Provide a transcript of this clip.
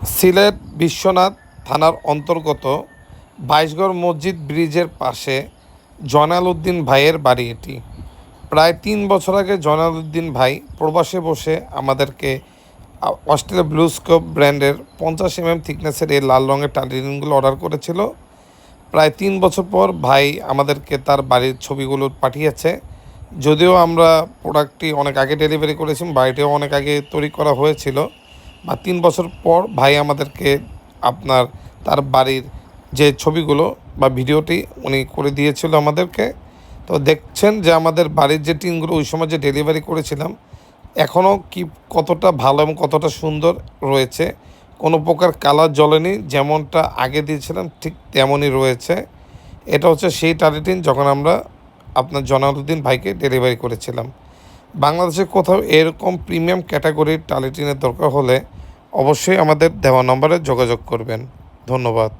সিলেট বিশ্বনাথ থানার অন্তর্গত বাইশগড় মসজিদ ব্রিজের পাশে জয়নাল উদ্দিন ভাইয়ের বাড়ি এটি। প্রায় তিন বছর আগে জয়নাল উদ্দিন ভাই প্রবাসে বসে আমাদেরকে অস্ট্রেলিয়া ব্লুস্কোপ ব্র্যান্ডের পঞ্চাশ এম এম থিকনেসের এই লাল রঙের টালিনগুলো অর্ডার করেছিল। প্রায় তিন বছর পর ভাই আমাদেরকে তার বাড়ির ছবিগুলো পাঠিয়েছে। যদিও আমরা প্রোডাক্টটি অনেক আগে ডেলিভারি করেছি, বাড়িটিও অনেক আগে তৈরি করা হয়েছিল। বা তিন বছর পর ভাই আমাদেরকে আপনার তার বাড়ির যে ছবিগুলো বা ভিডিওটি উনি করে দিয়েছিল আমাদেরকে। তো দেখছেন যে আমাদের বাড়ির যে টিনগুলো ওই সময় যে ডেলিভারি করেছিলাম, এখনও কি কতটা ভালো এবং কতটা সুন্দর রয়েছে। কোনো প্রকার কালার জ্বলেনি, যেমনটা আগে দিয়েছিলাম ঠিক তেমনই রয়েছে। এটা হচ্ছে সেই টালিটিন যখন আমরা আপনার জনালুদ্দিন ভাইকে ডেলিভারি করেছিলাম। বাংলাদেশে কোথাও এরকম প্রিমিয়াম ক্যাটাগরির টালিটিনের দরকার হলে অবশ্যই আমাদের দেওয়া নম্বরে যোগাযোগ করবেন। ধন্যবাদ।